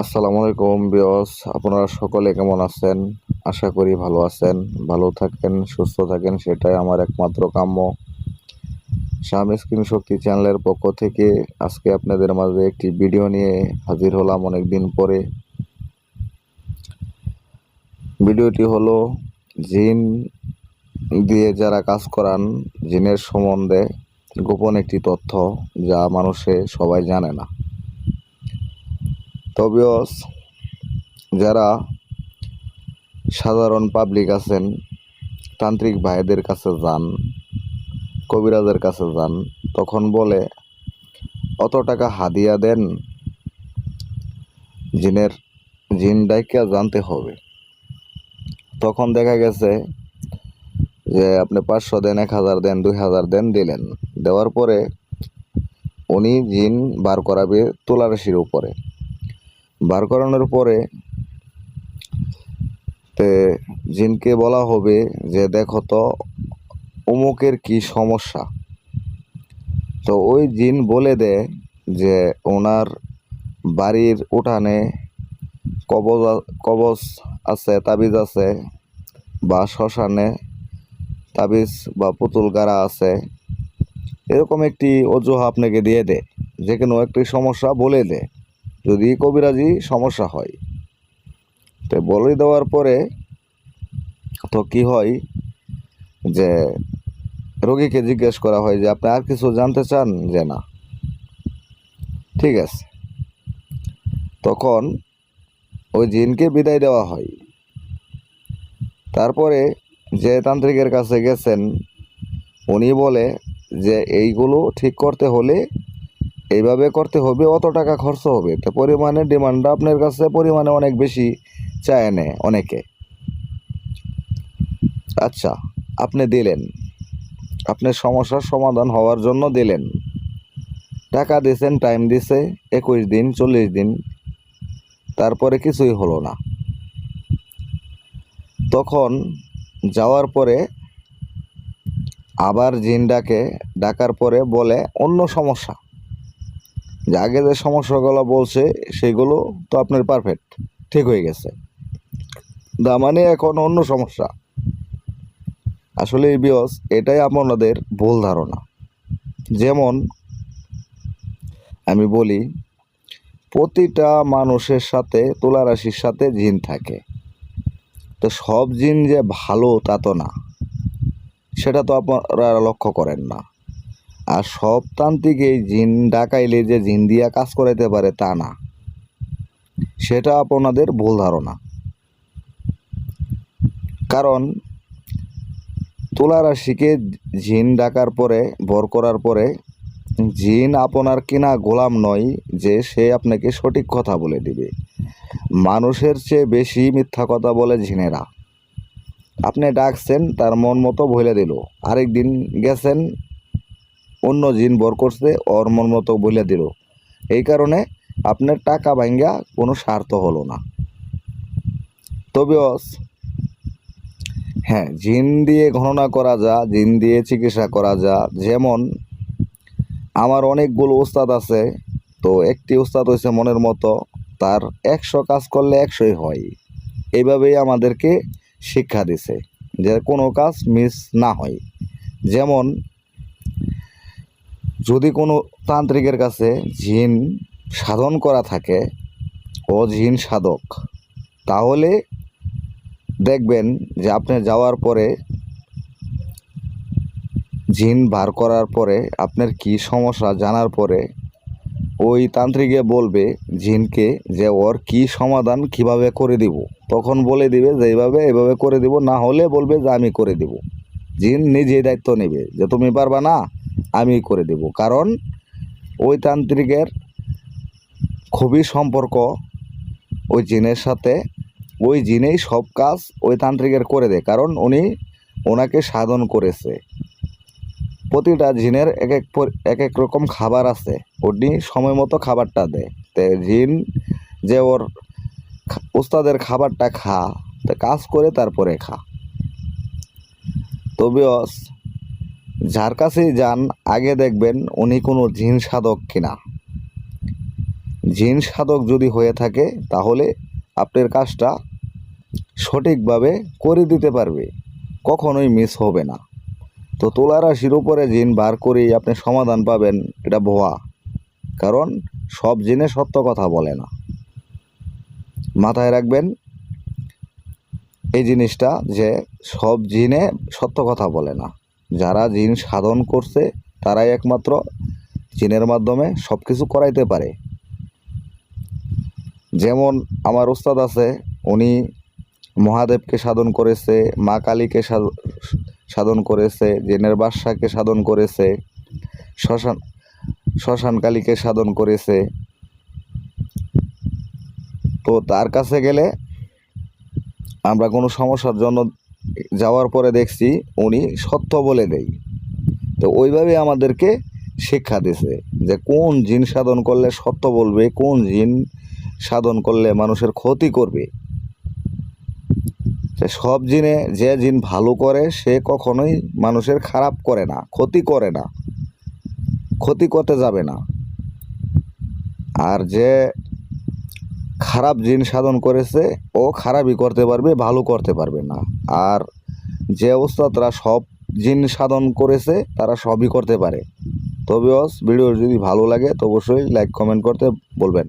আসসালামু আলাইকুম বিয়স আপনারা সকলে কেমন আছেন? আশা করি ভালো আছেন, ভালো থাকেন, সুস্থ থাকেন, সেটাই আমার একমাত্র কাম্য। শাম স্ক্রিন শক্তি চ্যানেলের পক্ষ থেকে আজকে আপনাদের মাঝে একটি ভিডিও নিয়ে হাজির হলাম অনেক দিন পরে। ভিডিওটি হলো, জিন দিয়ে যারা কাজ করান, জিনের সম্বন্ধে গোপন একটি তথ্য যা মানুষে সবাই জানে না। তবেও যারা সাধারণ পাবলিক আছেন, তান্ত্রিক ভাইদের কাছে যান, কবিরাজের কাছে যান, তখন বলে, অত টাকা হাদিয়া দেন, জিনের, জিন ডাইকা জানতে হবে। তখন দেখা গেছে যে, আপনি পাঁচশো দেন, এক হাজার দেন, দুই হাজার দেন, দিলেন। দেওয়ার পরে উনি জিন বার করাবে তুলারাশির উপরে। বার করানোর পরে তে জিনকে বলা হবে যে, দেখো তো, অমুকের কি সমস্যা? তো ওই জিন বলে দেয় যে, ওনার বাড়ির উঠানে কবজ কবজ আছে, তাবিজ আছে বা শ্মশানে তাবিজ বা পুতুল গাড়া আছে। এরকম একটি অজুহা আপনাকে দিয়ে দেয়। যে কোনো একটি সমস্যা বলে দেয়। যদি কবিরাজি সমস্যা হয়, তো বলে দেওয়ার পরে তো কি হয় যে রোগীকে জিজ্ঞেস করা হয় যে, আপনি আর কিছু জানতে চান? যে, না। ঠিক আছে। তখন ওই জিনকে বিদায় দেওয়া হয়। তারপরে যে তান্ত্রিকের কাছে গেছেন, উনি বলে যে, এইগুলো ঠিক করতে হলে এইভাবে করতে হবে, অত টাকা খরচ হবে। তো পরিমাণে ডিমান্ডটা আপনার কাছে পরিমাণে অনেক বেশি চায় নেয় অনেকে। আচ্ছা আপনি দিলেন। আপনার সমস্যার সমাধান হওয়ার জন্য দিলেন। টাকা দিয়েছেন টাইম দিছে একুশ দিন, চল্লিশ দিন। তারপরে কিছুই হলো না। তখন যাওয়ার পরে আবার জিন ডাকে ডাকার পরে বলে, অন্য সমস্যা। যে আগে যে সমস্যাগুলো বলছে, সেগুলো তো আপনার পারফেক্ট ঠিক হয়ে গেছে। দা মানে এখন অন্য সমস্যা। আসলে বিয়স, এটাই আপনাদের ভুল ধারণা। যেমন, আমি বলি, প্রতিটা মানুষের সাথে তুলা রাশির সাথে জিন থাকে। তো সব জিন যে ভালো তা তো না। সেটা তো আপনারা লক্ষ্য করেন না। আর সব তান্ত্রিক এই জিন ডাকাইলে যে জিন দিয়া কাজ করাইতে পারে তা না। সেটা আপনাদের ভুল ধারণা। কারণ তুলা রাশিকে জিন ডাকার পরে, বর করার পরে, জিন আপনার কিনা গোলাম নয় যে সে আপনাকে সঠিক কথা বলে দিবে। মানুষের চেয়ে বেশি মিথ্যা কথা বলে জিনেরা। আপনি ডাকছেন, তার মন মতো বলে দিল। আরেক দিন গেছেন অন্য জিন বর করছে, ওর মন মতো বলে দিল। এই কারণে আপনার টাকা ভাঙ্গা কোনো স্বার্থ হলো না। তবে হ্যাঁ জিন দিয়ে গণনা করা যা, জিন দিয়ে চিকিৎসা করা যা, যেমন আমার অনেকগুলো ওস্তাদ আছে, তো একটি ওস্তাদ হয়েছে মনের মতো, তার একশো কাজ করলে একশোই হয়। এইভাবেই আমাদেরকে শিক্ষা দিছে, যে কোনো কাজ মিস না হয়। যেমন যদি কোনো তান্ত্রিকের কাছে জিন সাধন করা থাকে, ও জিন সাধক, তাহলে দেখবেন যে আপনি যাওয়ার পরে, জিন বার করার পরে আপনার কি সমস্যা জানার পরে, ওই তান্ত্রিকে বলবে জিনকে যে ওর কি সমাধান কীভাবে করে দিব। তখন বলে দিবে যে এইভাবে এভাবে করে দিব, না হলে বলবে যে আমি করে দিব। জিন নিজেই দায়িত্ব নেবে যে তুমি পারবা না আমি করে দেব। কারণ ওই তান্ত্রিকের খুবই সম্পর্ক ওই জিনের সাথে। ওই জিনেই সব কাজ ওই তান্ত্রিকের করে দেয়। কারণ উনি ওনাকে সাধন করেছে। প্রতিটা জিনের এক এক এক এক রকম খাবার আছে। উনি সময় মতো খাবারটা দেয়। তে জিন যে ওর উস্তাদের খাবারটা খা, তা কাজ করে তারপরে খা। তবেও যার কাছেই যান, আগে দেখবেন উনি কোনো জিন সাধক কিনা। জিন সাধক যদি হয়ে থাকে, তাহলে আপনার কাজটা সঠিকভাবে করে দিতে পারবে, কখনোই মিস হবে না। তো তুলা রাশির উপরে জিন বার করেই আপনি সমাধান পাবেন, এটা ভোয়া। কারণ সব জিনে সত্য কথা বলে না। মাথায় রাখবেন, এই জিনিসটা যে সব জিনে সত্য কথা বলে না। যারা জিন সাধন করছে, তারাই একমাত্র জিনের মাধ্যমে সব কিছু করাইতে পারে। যেমন আমার ওস্তাদ আছে, উনি মহাদেবকে সাধন করেছে, মা কালীকে সাধন করেছে, জিনের বাদশাকে সাধন করেছে, শ্মশান শ্মশান কালীকে সাধন করেছে। তো তার কাছে গেলে আমরা কোনো সমস্যার জন্য যাওয়ার পরে দেখছি উনি সত্য বলে দেয়। তো ওইভাবে আমাদেরকে শিক্ষা দিছে যে কোন জিন সাধন করলে সত্য বলবে, কোন জিন সাধন করলে মানুষের ক্ষতি করবে। সব জিনে যে জিন ভালো করে, সে কখনোই মানুষের খারাপ করে না, ক্ষতি করে না, ক্ষতি করতে যাবে না। আর যে খারাপ জিন সাধন করেছে, ও খারাপই করতে পারবে, ভালো করতে পারবে না। আর যে অবস্থা তারা সব জিন সাধন করেছে, তারা সবই করতে পারে। তবে অস ভিডিও যদি ভালো লাগে, তো অবশ্যই লাইক কমেন্ট করতে বলবেন।